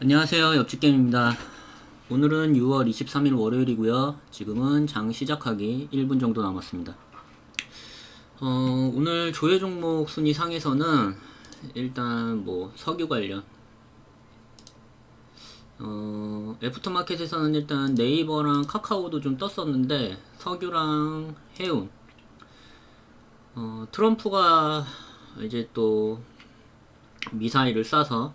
안녕하세요. 옆집게임입니다. 오늘은 6월 23일 월요일이고요. 지금은 장 시작하기 1분 정도 남았습니다. 어, 오늘 조회 종목 순위 상에서는 일단 뭐 석유 관련 어, 애프터마켓에서는 일단 네이버랑 카카오도 좀 떴었는데 석유랑 해운 어, 트럼프가 이제 또 미사일을 쏴서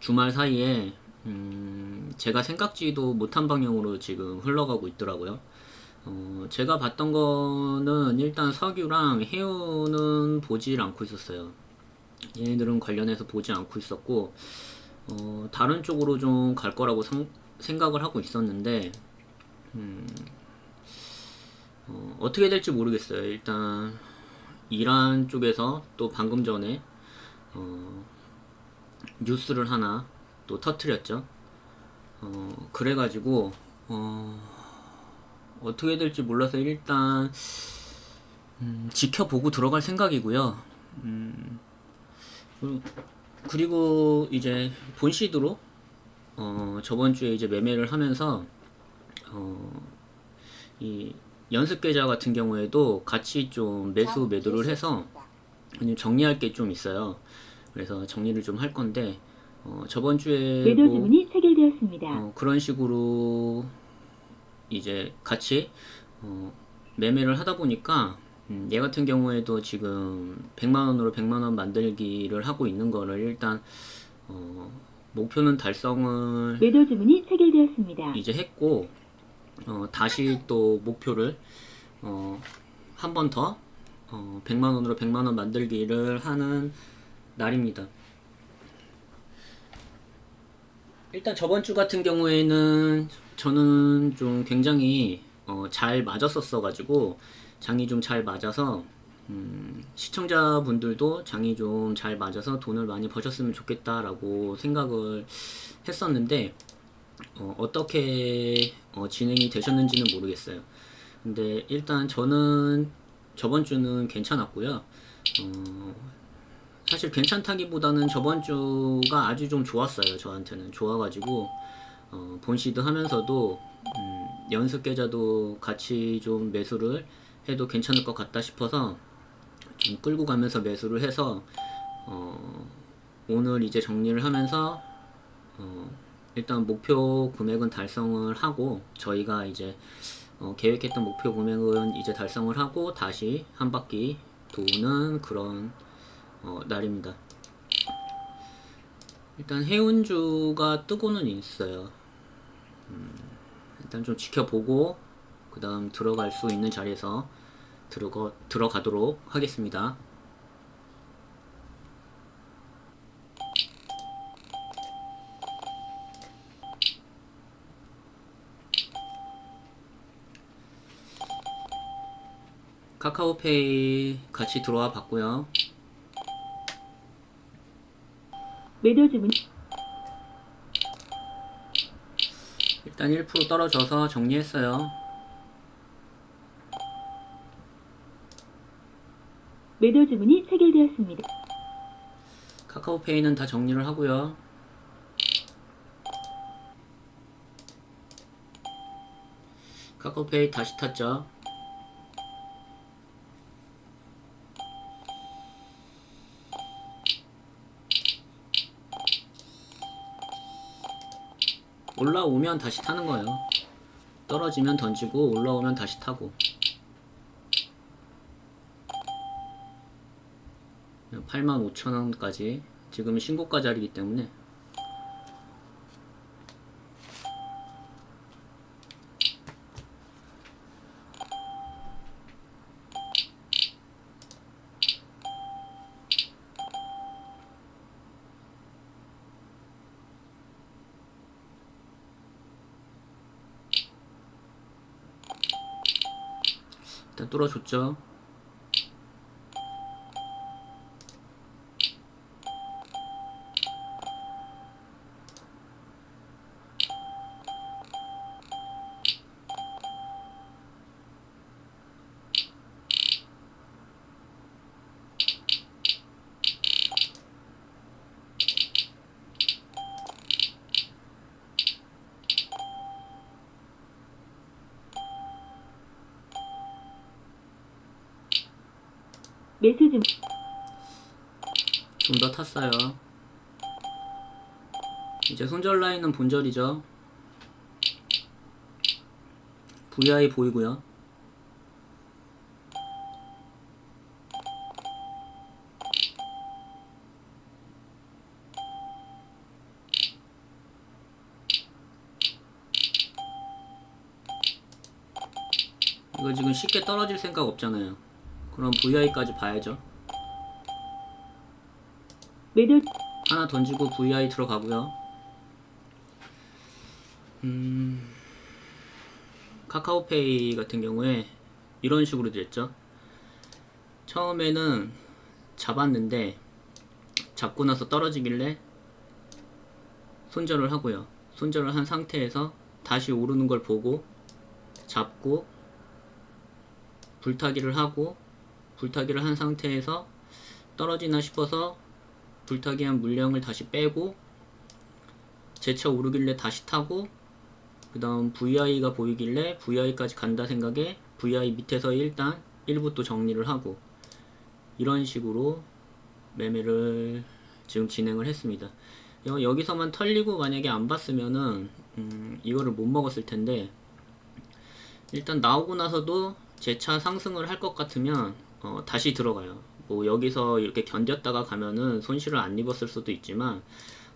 주말 사이에 음, 제가 생각지도 못한 방향으로 지금 흘러가고 있더라고요. 어, 제가 봤던 거는 일단 석유랑 해운은 보질 않고 있었어요. 얘네들은 관련해서 보지 않고 있었고 어, 다른 쪽으로 좀 갈 거라고 상- 생각을 하고 있었는데 음, 어, 어떻게 될지 모르겠어요. 일단 이란 쪽에서 또 방금 전에 어, 뉴스를 하나 또 터트렸죠. 어, 그래가지고, 어, 어떻게 될지 몰라서 일단, 음, 지켜보고 들어갈 생각이고요. 음, 그리고- 이제 본시드로, 어, 저번 주에 이제 매매를 하면서, 어, 이 연습 계좌 같은 경우에도 같이 좀 매수 매도를 해서 정리할 게 좀 있어요. 그래서 정리를 좀 할 건데 어, 저번 주에 매도 뭐, 주문이 체결되었습니다. 어, 그런 식으로 이제 같이 어, 매매를 하다 보니까 음, 얘 같은 경우에도 지금 100만 원으로 100만 원 만들기를 하고 있는 거를 일단 어, 목표는 달성을 매도 주문이 체결되었습니다. 이제 했고 어, 다시 또 목표를 어, 한 번더 어, 100만 원으로 100만 원 만들기를 하는 날입니다. 일단 저번 주 같은 경우에는 저는 좀 굉장히 어, 잘 맞았었어 가지고 장이 좀 잘 맞아서 음, 시청자분들도 장이 좀 잘 맞아서 돈을 많이 버셨으면 좋겠다라고 생각을 했었는데 어, 떻게 진행이 되셨는지는 모르겠어요. 근데 일단 저는 저번 주는 괜찮았고요. 어, 사실 괜찮다기보다는 저번 주가 아주 좀 좋았어요. 저한테는 좋아가지고 어, 본시드 하면서도 음, 연습 계좌도 같이 좀 매수를 해도 괜찮을 것 같다 싶어서 좀 끌고 가면서 매수를 해서 어, 오늘 이제 정리를 하면서 어, 일단 목표 금액은 달성을 하고 저희가 이제 어, 계획했던 목표 금액은 이제 달성을 하고 다시 한 바퀴 도는 그런 어, 날입니다. 일단 해운주가 뜨고는 있어요. 음, 일단 좀 지켜보고 그 다음 들어갈 수 있는 자리에서 들어가, 들어가도록 하겠습니다. 카카오페이 같이 들어와 봤고요. 매도 주문 일단 1% 떨어져서 정리했어요. 매도 주문이 체결되었습니다. 카카오페이는 다 정리를 하고요. 카카오페이 다시 탔죠. 올라오면 다시 타는 거예요. 떨어지면 던지고 올라오면 다시 타고. 85,000원까지 지금 신고가 자리이기 때문에 일단 뚫어줬죠. 주문 좀더 탔어요. 이제 손절 라인은 본절이죠. VI 보이고요. 이거 지금 쉽게 떨어질 생각 없잖아요. 그럼 VI까지 봐야죠. 매도 하나 던지고 VI 들어가고요. 음, 카카오페이 같은 경우에 이런 식으로 됐죠. 처음에는 잡았는데 잡고 나서 떨어지길래 손절을 하고요. 손절을 한 상태에서 다시 오르는 걸 보고 잡고 불타기를 하고 불타기를 한 상태에서 떨어지나 싶어서 불타기한 물량을 다시 빼고 재차 오르길래 다시 타고 그 다음 VI가 보이길래 VI까지 간다 생각에 VI 밑에서 일단 일부 또 정리를 하고 이런 식으로 매매를 지금 진행을 했습니다. 여- 여기서만 털리고 만약에 안 봤으면은 음, 이거를 못 먹었을 텐데 일단 나오고 나서도 재차 상승을 할 것 같으면 어, 다시 들어가요. 뭐 여기서 이렇게 견뎠다가 가면은 손실을 안 입었을 수도 있지만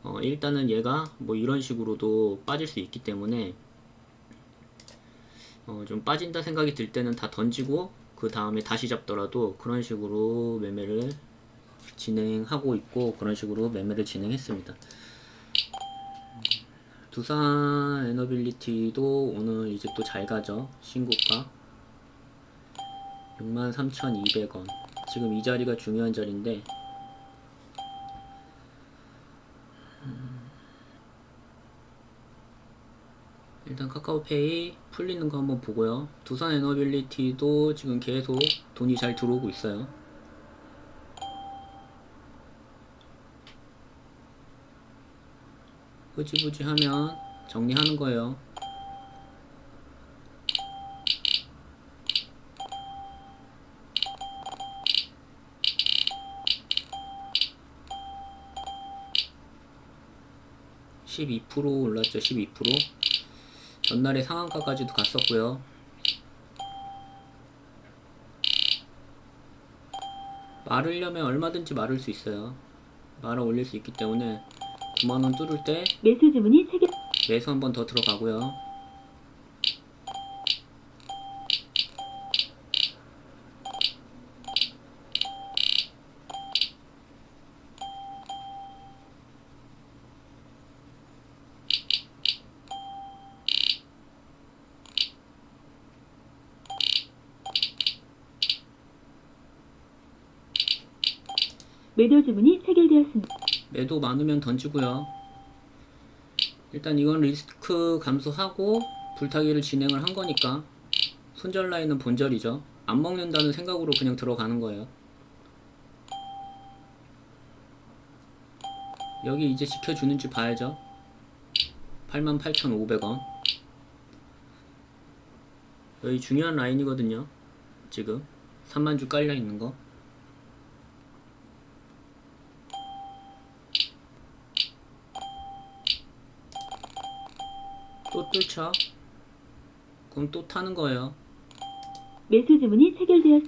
어, 일단은 얘가 뭐 이런 식으로도 빠질 수 있기 때문에 어, 좀 빠진다 생각이 들 때는 다 던지고 그 다음에 다시 잡더라도 그런 식으로 매매를 진행하고 있고 그런 식으로 매매를 진행했습니다. 두산 에너빌리티도 오늘 이제 또 잘 가죠. 신고가 63,200원. 지금 이 자리가 중요한 자리인데 음, 일단 카카오페이 풀리는 거 한번 보고요. 두산 에너빌리티도 지금 계속 돈이 잘 들어오고 있어요. 흐지부지 하면 정리하는 거예요. (12% 올랐죠) (12% 전날에 상한가까지도 갔었고요. 마르려면 얼마든지 마를 수 있어요. 말아 올릴 수 있기 때문에 9만원 뚫을 때 매수 주문이 체결 매수 한 번 더 들어가고요. 매도 주문이 체결되었습니다. 매도 많으면 던지고요. 일단 이건 리스크 감소하고 불타기를 진행을 한 거니까 손절 라인은 본절이죠. 안 먹는다는 생각으로 그냥 들어가는 거예요. 여기 이제 지켜주는지 봐야죠. 88,500원. 여기 중요한 라인이거든요. 지금 3만 주 깔려 있는 거. 또 뚫죠. 그럼 또 타는 거예요. 매수 주문이 체결되었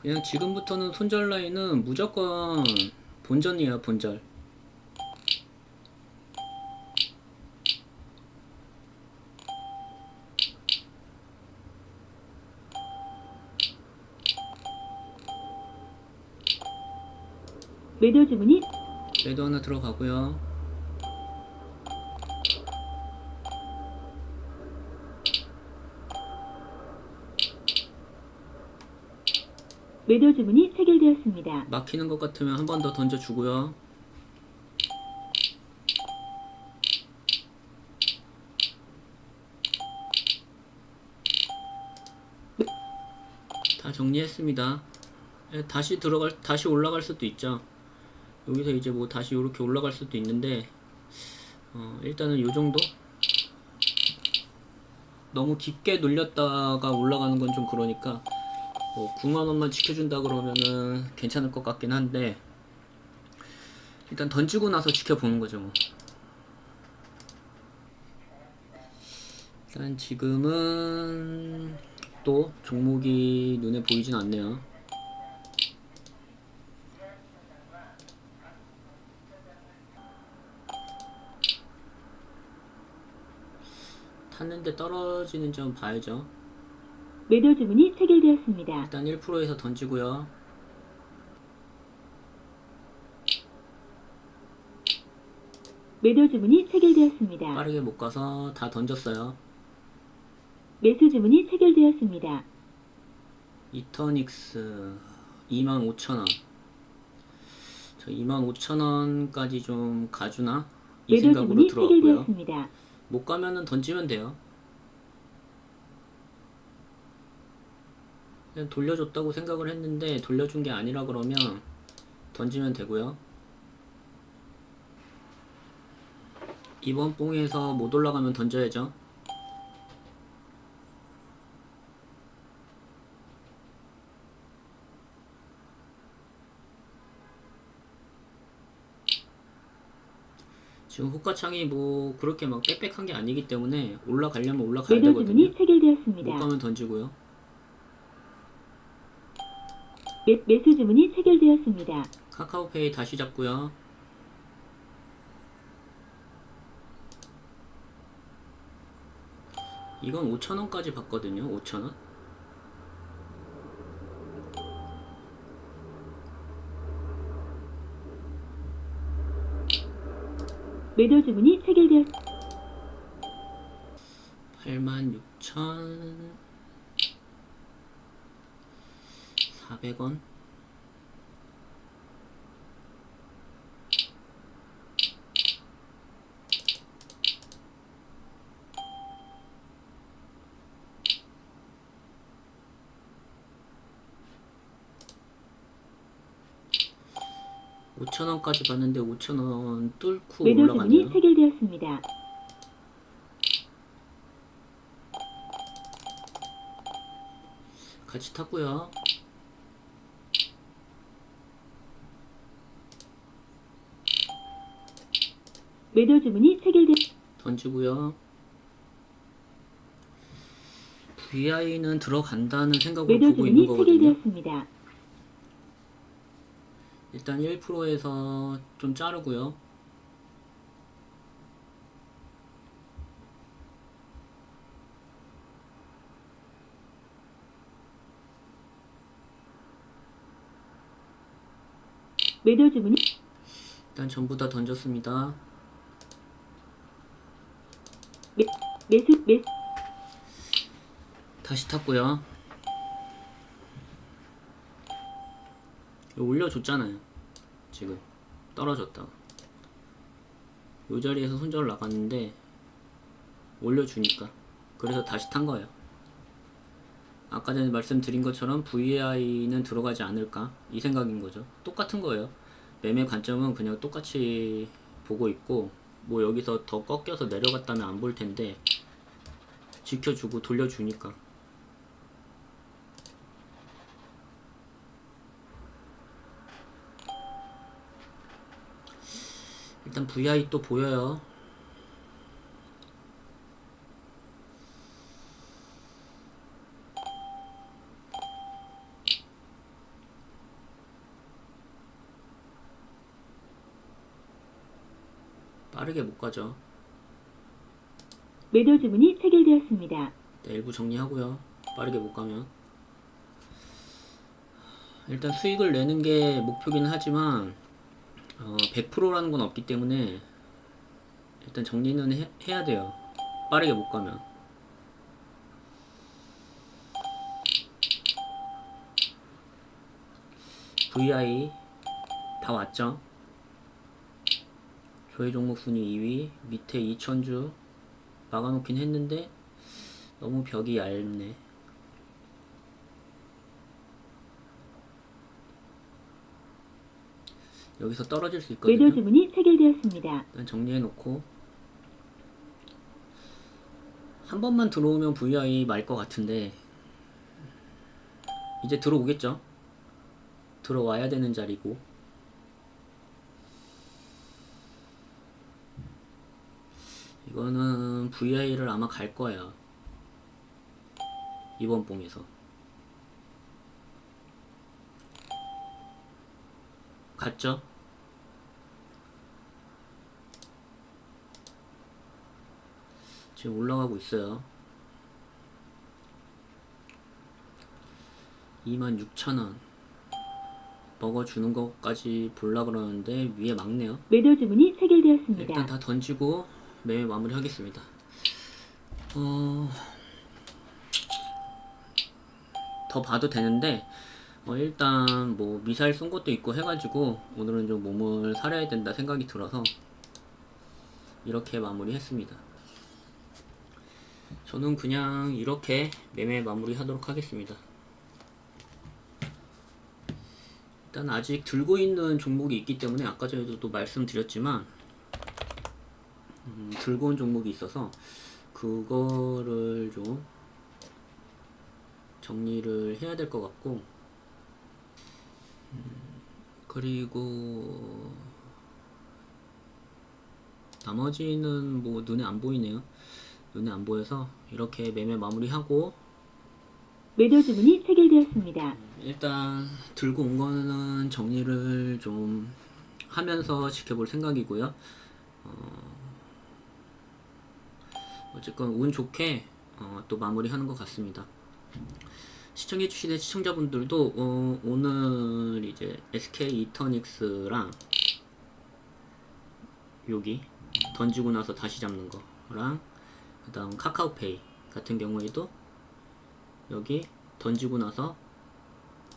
그냥 지금부터는 손절 라인은 무조건 본전이에요, 본절. 매도 주문이 매도 하나 들어가고요. 매도 주문이 체결되었습니다. 막히는 것 같으면 한 번 더 던져주고요. 다 정리했습니다. 예, 다시 들어갈, 다시 올라갈 수도 있죠. 여기서 이제 뭐 다시 이렇게 올라갈 수도 있는데, 어, 일단은 요 정도? 너무 깊게 눌렸다가 올라가는 건 좀 그러니까 뭐 9만 원만 지켜준다 그러면은 괜찮을 것 같긴 한데 일단 던지고 나서 지켜보는 거죠 뭐. 일단 지금은 또 종목이 눈에 보이진 않네요. 탔는데 떨어지는 점 봐야죠. 매도 주문이 체결되었습니다. 일단 1%에서 던지고요. 매도 주문이 체결되었습니다. 빠르게 못 가서 다 던졌어요. 매수 주문이 체결되었습니다. 이터닉스 25,000원. 저 25,000원까지 좀 가주나? 이 매도 생각으로 주문이 들어왔고요. 체결되었습니다. 못 가면은 던지면 돼요. 돌려줬다고 생각을 했는데 돌려준 게 아니라 그러면 던지면 되고요. 이번 뽕에서 못 올라가면 던져야죠. 지금 호가창이 뭐 그렇게 막 빽빽한 게 아니기 때문에 올라가려면 올라가야 매도 되거든요. 주문이 못 체결되었습니다. 가면 던지고요. 매, 매수 주문이 체결되었습니다. 카카오페이 다시 잡고요. 이건 5,000원까지 봤거든요. 5,000원. 매도 주문이 체결되었 86,400원. 오천 원까지 봤는데 5천 원 뚫고 매도 올라가네요. 주문이 체결되었습니다. 같이 탔고요. 매도 주문이 체결되었 던지고요. VI는 들어간다는 생각으로 매도 보고 있는 주문이 거거든요. 체결되었습니다. 일단 1%에서 좀 자르고요. 매도 주문이 일단 전부 다 던졌습니다. 매수 매 다시 탔고요. 올려줬잖아요. 지금 떨어졌다. 이 자리에서 손절 나갔는데 올려주니까 그래서 다시 탄 거예요. 아까 전에 말씀드린 것처럼 VI는 들어가지 않을까 이 생각인 거죠. 똑같은 거예요. 매매 관점은 그냥 똑같이 보고 있고 뭐 여기서 더 꺾여서 내려갔다면 안 볼 텐데 지켜주고 돌려주니까 일단 VI 또 보여요. 빠르게 못 가죠. 매도 주문이 체결되었습니다. 네, 일부 정리하고요. 빠르게 못 가면. 일단 수익을 내는 게 목표긴 하지만 어, 100%라는 건 없기 때문에 일단 정리는 해, 해야 돼요. 빠르게 못 가면. VI 다 왔죠? 조회 종목 순위 2위, 밑에 2000주 막아놓긴 했는데 너무 벽이 얇네. 여기서 떨어질 수 있거든요. 매도 주문이 체결되었습니다. 일단 정리해 놓고 한 번만 들어오면 VI 말 것 같은데 이제 들어오겠죠? 들어와야 되는 자리고 이거는 VI를 아마 갈 거야 이번 봉에서 갔죠? 지금 올라가고 있어요 26,000원 먹어주는 것까지 볼라 그러는데 위에 막네요 매도 주문이 체결되었습니다. 일단 다 던지고 매매 마무리 하겠습니다. 어... 더 봐도 되는데 어, 일단 뭐 미사일 쏜 것도 있고 해가지고 오늘은 좀 몸을 사려야 된다 생각이 들어서 이렇게 마무리했습니다. 저는 그냥 이렇게 매매 마무리 하도록 하겠습니다. 일단 아직 들고 있는 종목이 있기 때문에 아까 전에도 또 말씀드렸지만 음, 들고 온 종목이 있어서 그거를 좀 정리를 해야 될 것 같고 음, 그리고 나머지는 뭐 눈에 안 보이네요 눈에 안 보여서 이렇게 매매 마무리하고 매도 주문이 체결되었습니다. 일단 들고 온 거는 정리를 좀 하면서 지켜볼 생각이고요. 어, 어쨌건 운 좋게 어, 또 마무리하는 것 같습니다. 시청해주시는 시청자분들도 어, 오늘 이제 SK 이터닉스랑 여기 던지고 나서 다시 잡는 거랑 그 다음 카카오페이 같은 경우에도 여기 던지고 나서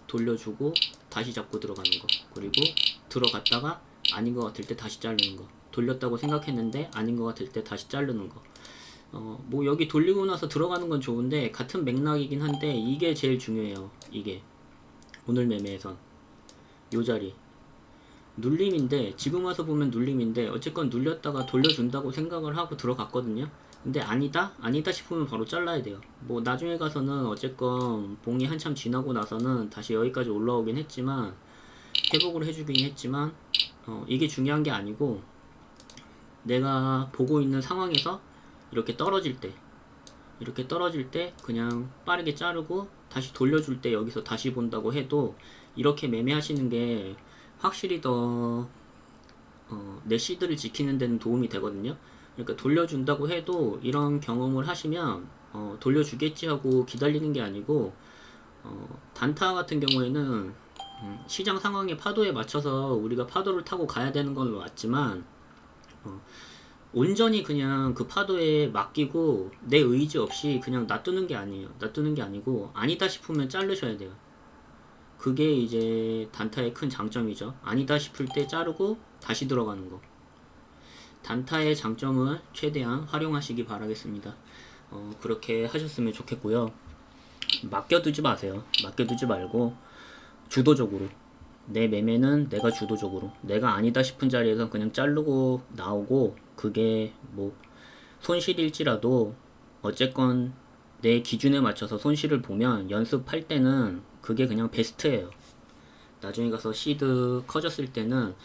돌려주고 다시 잡고 들어가는 거. 그리고 들어갔다가 아닌 것 같을 때 다시 자르는 거. 돌렸다고 생각했는데 아닌 것 같을 때 다시 자르는 거 어, 뭐 여기 돌리고 나서 들어가는 건 좋은데 같은 맥락이긴 한데 이게 제일 중요해요 이게. 오늘 매매에선. 요 자리. 눌림인데 지금 와서 보면 눌림인데 어쨌건 눌렸다가 돌려준다고 생각을 하고 들어갔거든요. 근데 아니다? 아니다 싶으면 바로 잘라야 돼요. 뭐 나중에 가서는 어쨌건 봉이 한참 지나고 나서는 다시 여기까지 올라오긴 했지만 회복을 해주긴 했지만 어, 이게 중요한 게 아니고 내가 보고 있는 상황에서 이렇게 떨어질 때 이렇게 떨어질 때 그냥 빠르게 자르고 다시 돌려줄 때 여기서 다시 본다고 해도 이렇게 매매하시는 게 확실히 더 어, 내 시드를 지키는 데는 도움이 되거든요. 그러니까 돌려준다고 해도 이런 경험을 하시면 어, 돌려주겠지 하고 기다리는 게 아니고 어, 단타 같은 경우에는 음, 시장 상황의 파도에 맞춰서 우리가 파도를 타고 가야 되는 건 맞지만 어, 온전히 그냥 그 파도에 맡기고 내 의지 없이 그냥 놔두는 게 아니에요. 놔두는 게 아니고 아니다 싶으면 자르셔야 돼요. 그게 이제 단타의 큰 장점이죠. 아니다 싶을 때 자르고 다시 들어가는 거. 단타의 장점을 최대한 활용하시기 바라겠습니다. 어, 그렇게 하셨으면 좋겠고요. 맡겨두지 마세요. 맡겨두지 말고 주도적으로 내 매매는 내가 주도적으로 내가 아니다 싶은 자리에서 그냥 자르고 나오고 그게 뭐 손실일지라도 어쨌건 내 기준에 맞춰서 손실을 보면 연습할 때는 그게 그냥 베스트예요. 나중에 가서 시드 커졌을 때는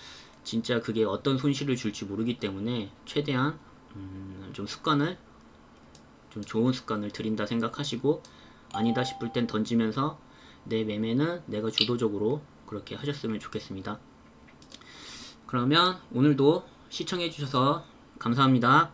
진짜 그게 어떤 손실을 줄지 모르기 때문에 최대한 음, 좀 습관을 좀 좋은 습관을 들인다 생각하시고 아니다 싶을 땐 던지면서 내 매매는 내가 주도적으로 그렇게 하셨으면 좋겠습니다. 그러면 오늘도 시청해 주셔서 감사합니다.